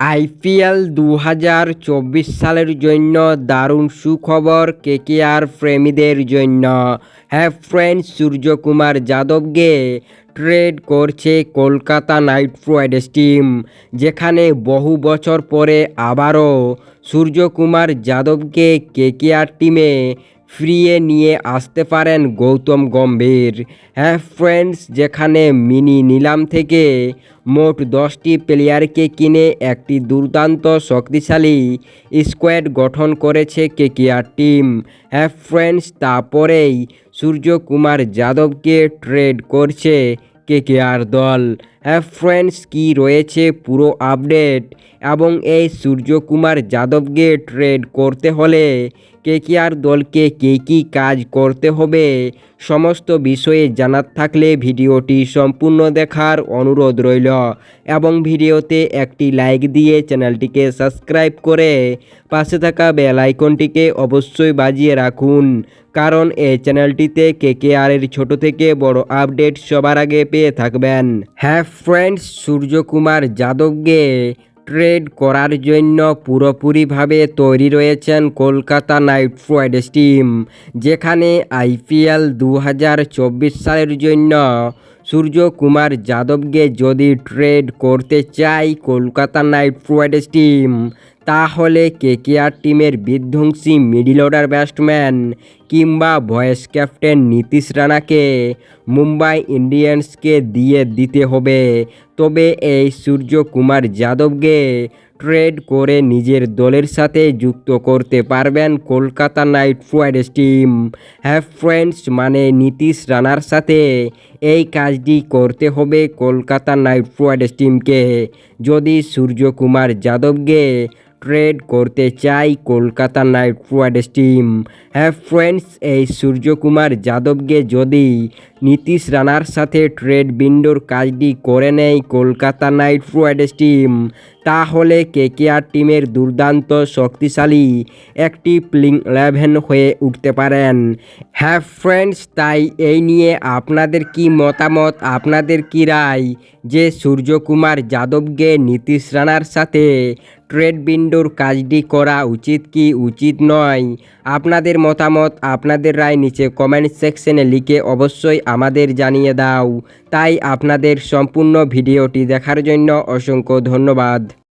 IPL দু হাজার চব্বিশ সালের জন্য দারুণ সুখবর কেকেআর প্রেমীদের জন্য। হ্যাঁ ফ্রেন্ড সূর্যকুমার যাদবকে ট্রেড করছে কলকাতা নাইট রাইডার্স টিম, যেখানে বহু বছর পরে আবারও সূর্যকুমার যাদবকে কে কেকেআর টিমে ফিরিয়ে নিয়ে আসতে পারেন গৌতম গম্ভীর। হ্যাঁ ফ্রেন্ডস যেখানে মিনি নিলাম থেকে মোট দশটি প্লেয়ারকে কিনে একটি দুর্দান্ত শক্তিশালী স্কোয়াড গঠন করেছে কেকেআর টিম হ্যাঁ ফ্রেন্ডস তারপরেই সূর্যকুমার যাদবকে ট্রেড করছে কেকেআর দল। হ্যাঁ ফ্রেন্ডস কি রয়েছে পুরো আপডেট এবং এই সূর্যকুমার যাদবকে ট্রেড করতে হলে কেকেআর দলকে কী কী কাজ করতে হবে? সমস্ত বিষয়ে জানার থাকলে ভিডিওটি সম্পূর্ণ দেখার অনুরোধ রইল। এবং ভিডিওতে একটি লাইক দিয়ে চ্যানেলটিকে সাবস্ক্রাইব করে পাশে থাকা বেল আইকনটিকে অবশ্যই বাজিয়ে রাখুন। কারণ এই চ্যানেলটিতে কে কে কেকেআরের ছোট থেকে বড় আপডেট সবার আগে পেয়ে থাকবেন। হ্যাঁ ফ্রেন্ডস, সূর্যকুমার যাদবকে ট্রেড করার জন্য পুরোপুরিভাবে তৈরি রয়েছেন কলকাতা নাইট রাইডার্স টিম, যেখানে আইপিএল দু হাজার চব্বিশ সালের জন্য সূর্যকুমার যাদবকে যদি ট্রেড করতে চাই কলকাতা নাইট রাইডার্স টিম, তাহলে কেকেআর টিমের বিধ্বংসী মিডিল অর্ডার ব্যাটসম্যান কিংবা ভয়েস ক্যাপ্টেন নীতিশ রানাকে মুম্বাই ইন্ডিয়ান্সকে দিয়ে দিতে হবে। তবে এই সূর্যকুমার যাদবকে ট্রেড করে নিজের দলের সাথে যুক্ত করতে পারবেন কলকাতা নাইট রাইডার্স টিম। হ্যাঁ ফ্রেন্ডস মানে নীতিশ রানার সাথে এই কাজটি করতে হবে কলকাতা নাইট রাইডার্স টিমকে। যদি সূর্যকুমার যাদবকে ট্রেড করতে চাই কলকাতা নাইট রাইডার্স টিম। হ্যাঁ ফ্রেন্ডস, এই সূর্যকুমার যাদবকে যদি নীতিশ রানার সাথে ট্রেড বিন্ডোর কাজটি করে নেয় কলকাতা নাইট রাইডার্স টিম। তাহলে কেকেআর টিমের দুর্দান্ত শক্তিশালী একটি প্লিং ইলেভেন হয়ে উঠতে পারেন। হ্যাঁ ফ্রেন্ডস, তাই এই নিয়ে আপনাদের কি মতামত, আপনাদের কি রায়? যে সূর্যকুমার যাদবকে নীতিশ রানার সাথে ট্রেড বিন্ডোর কাজটি করা উচিত কি উচিত নয়? আপনাদের মতামত, আপনাদের রায় নিচে কমেন্ট সেকশনে লিখে অবশ্যই আমাদের জানিয়ে দাও। তাই আপনাদের সম্পূর্ণ ভিডিওটি দেখার জন্য অসংখ্য ধন্যবাদ।